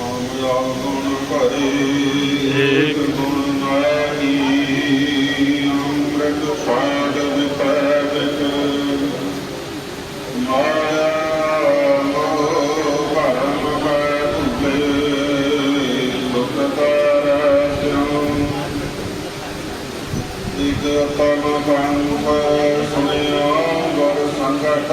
ਆਮਲਾ ਗੁਣ ਭਰੇ ਏਕ ਗੁਣ ਨਾਹੀ ਅੰਮ੍ਰਿਤ ਸਾਧ ਵਿਪੈ ਮਾਇਆ ਇਕ ਤਨ ਬੰਪ ਸੁਣਿਆ ਗੁਰ ਸੰਗਤ